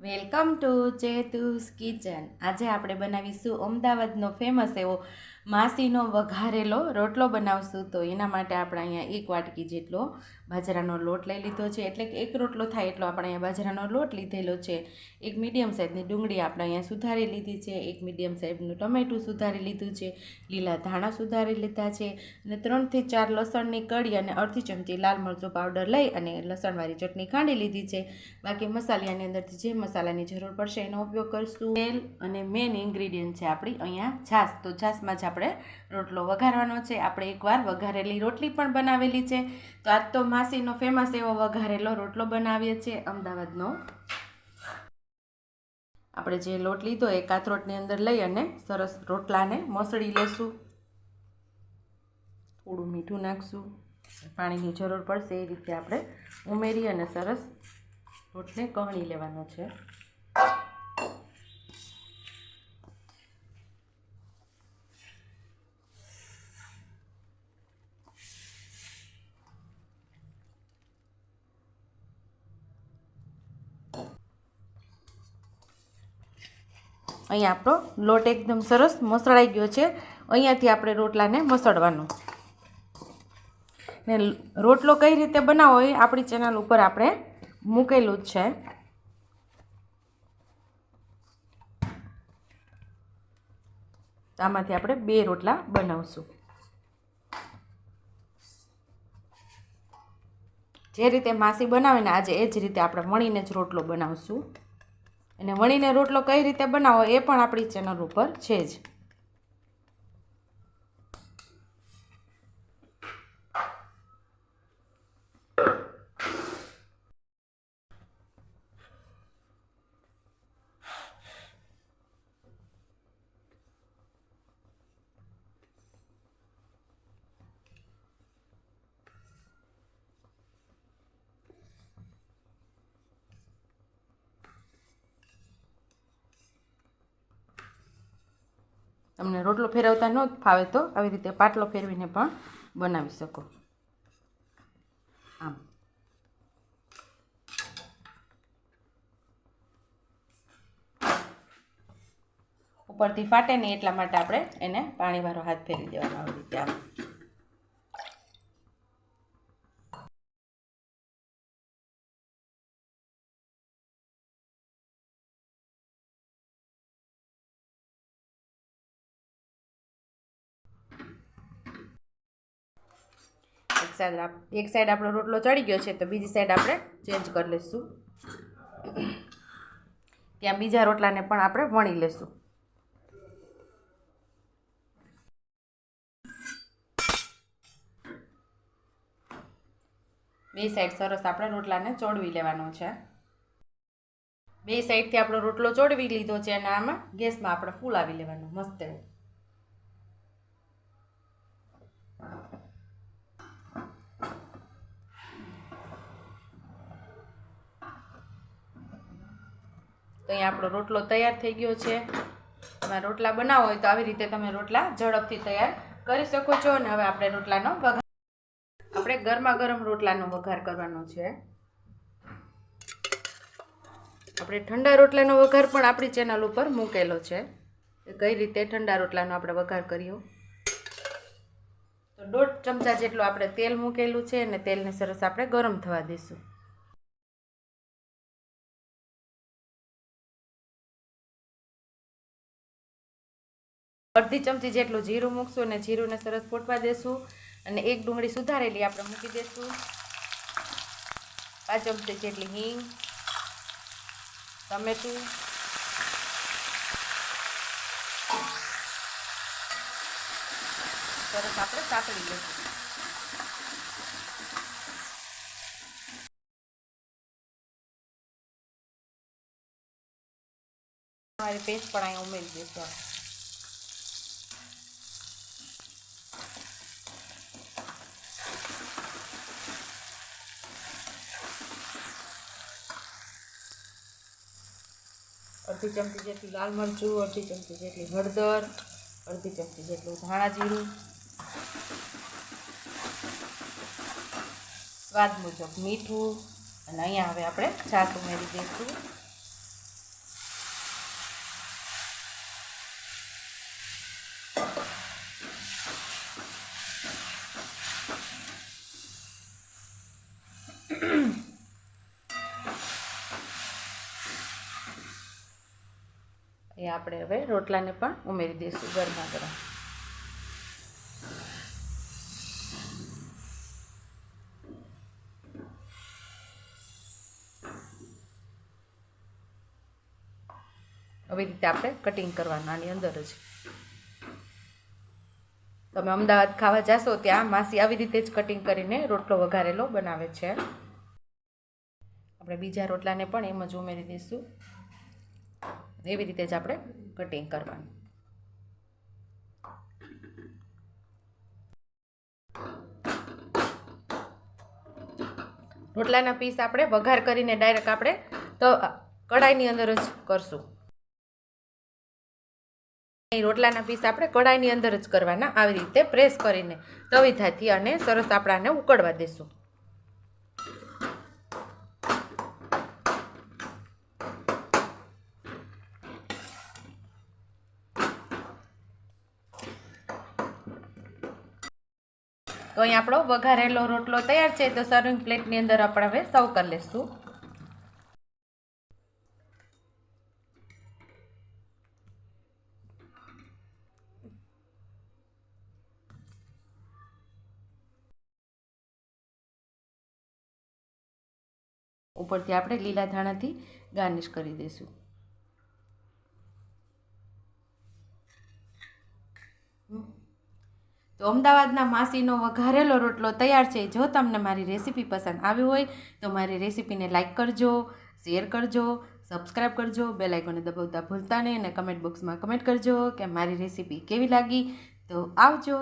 Welcome to ચેતુસ kitchen. આજે આપણે બનાવીશું અમદાવાદનો ફેમસ એવો માસીનો વઘારેલો રોટલો બનાવશું તો એના માટે આપણે અહીંયા એક વાટકી જેટલો બાજરાનો લોટ લઈ લીધો છે. એટલે કે એક રોટલો થાય એટલો આપણે અહીંયા બાજરાનો લોટ લીધેલો છે. એક મીડિયમ સાઇઝની ડુંગળી આપણે અહીંયા સુધારી લીધી છે. એક મીડિયમ સાઇઝનું ટમેટું સુધારી લીધું છે. લીલા ધાણા સુધારી લીધા છે. અને ત્રણથી ચાર લસણની કળી અને અડધી ચમચી લાલ મરચું પાવડર લઈ અને લસણવાળી ચટણી ખાંડી લીધી છે. બાકી મસાલાની અંદરથી જે મસાલાની જરૂર પડશે એનો ઉપયોગ કરીશું. તેલ અને મેઇન ઇન્ગ્રીડિયન્ટ છે આપણી અહીંયા છાશ. તો છાશમાં જ આપણે રોટલો વઘારવાનો છે. આપણે એકવાર વઘારેલી રોટલી પણ બનાવેલી છે. તો આજ તો માસીનો ફેમસ એવો વઘારેલો રોટલો બનાવીએ છીએ અમદાવાદનો. આપણે જે લોટ લીધો એ કાથરોટની અંદર લઈ અને સરસ રોટલાને મસળી લેશું. થોડું મીઠું નાખશું. પાણીની જરૂર પડશે એ રીતે આપણે ઉમેરી અને સરસ રોટને કહણી લેવાનો છે. અહીંયા આપણો લોટ એકદમ સરસ મસળાઈ ગયો છે. અહીંયાથી આપણે રોટલાને મસળવાનો. ને રોટલો કઈ રીતે બનાવો એ આપણી ચેનલ ઉપર આપણે મૂકેલું જ છે. આમાંથી આપણે બે રોટલા બનાવશું. જે રીતે માસી બનાવે ને આજે એ જ રીતે આપણે વણીને જ રોટલો બનાવશું. અને વણીને રોટલો કઈ રીતે બનાવો એ પણ આપણી ચેનલ ઉપર છે જ. તમને રોટલો ફેરવતા ન ફાવે તો આવી રીતે પાટલો ફેરવીને પણ બનાવી શકો. આમ. ઉપરથી ફાટે નહીં એટલા માટે આપણે એને પાણીવાળો હાથ ફેરવી દેવાનો આવી રીતે આમ. સાઈડ એક સાઈડ આપણો રોટલો ચડી ગયો છે, તો બીજી સાઈડ આપણે ચેન્જ કરી લઈશું. ત્યાં બીજા રોટલાને પણ આપણે વણી લઈશું. બે સાઈડ સરસ આપણે રોટલાને ચોડવી લેવાનો છે. બે સાઈડથી આપણો રોટલો ચોડવી લીધો છે અને આમાં ગેસમાં આપણે ફૂલાવી લેવાનું, મસ્ત એવું. તો અહીંયા આપણો રોટલો તૈયાર થઈ ગયો છે. તમે રોટલા બનાવો હોય તો આવી રીતે તમે રોટલા ઝડપથી તૈયાર કરી શકો છો અને હવે આપણે રોટલાનો વઘાર આપણે ગરમા ગરમ રોટલાનો વઘાર કરવાનો છે. આપણે ઠંડા રોટલાનો વઘાર પણ આપણી ચેનલ ઉપર મૂકેલો છે. કઈ રીતે ઠંડા રોટલાનો આપણે વઘાર કર્યો. તો દોઢ ચમચા જેટલું આપણે તેલ મૂકેલું છે અને તેલને સરસ આપણે ગરમ થવા દઈશું. અડધી ચમચી જેટલું જીરું મૂકશું અને જીરુંને સરસ ફૂટવા દેશું અને એક ડુંગળી સુધારેલી આપણે મૂકી દેશું. પાંચ ચમચી જેટલી હિંગ, ટમેટું, સરસ આપણે સાંકળી લઈશું તમારી પેસ્ટ પણ અહીંયા ઉમેરી દઈશું અડધી ચમચી જેટલું લાલ મરચું, અડધી ચમચી જેટલી હળદર, અડધી ચમચી જેટલું ધાણા જીરું. સ્વાદ મુજબ મીઠું. અને અહીંયા હવે આપણે છાશ ઉમેરી દઈશું. આપણે હવે રોટલાને પણ ઉમેરી દઈશું ગરમા ગરમ. આવી રીતે આપણે કટિંગ કરવાનું, આની અંદર જ. તમે અમદાવાદ ખાવા જશો ત્યાં માસી આવી રીતે જ કટિંગ કરીને રોટલો વઘારેલો બનાવે છે. આપણે બીજા રોટલાને પણ એમ જ ઉમેરી દઈશું. એવી રીતે જ આપણે કટિંગ કરવાનું. રોટલાના પીસ આપણે વઘાર કરીને ડાયરેક્ટ આપણે તો કડાઈની અંદર જ કરશું. રોટલાના પીસ આપણે કડાઈની અંદર જ કરવાના, આવી રીતે પ્રેસ કરીને તવીથાથી અને સરસ આપણાને ઉકળવા દેશું. તો અહીં આપણો વઘારેલો રોટલો તૈયાર છે, તો સર્વિંગ પ્લેટની અંદર આપણે હવે સર્વ કરી લઈશું ઉપરથી આપણે લીલા ધાણાથી ગાર્નિશ કરી દઈશું. તો અમદાવાદના માસીનો વઘારેલો રોટલો તૈયાર છે. જો તમને મારી રેસીપી પસંદ આવી હોય તો મારી રેસીપીને લાઇક કરજો, શેર કરજો સબસ્ક્રાઈબ કરજો બે લાઇકોને દબાવતા ભૂલતા નહીં અને કમેન્ટ બોક્સમાં કમેન્ટ કરજો કે મારી રેસીપી કેવી લાગી. તો આવજો.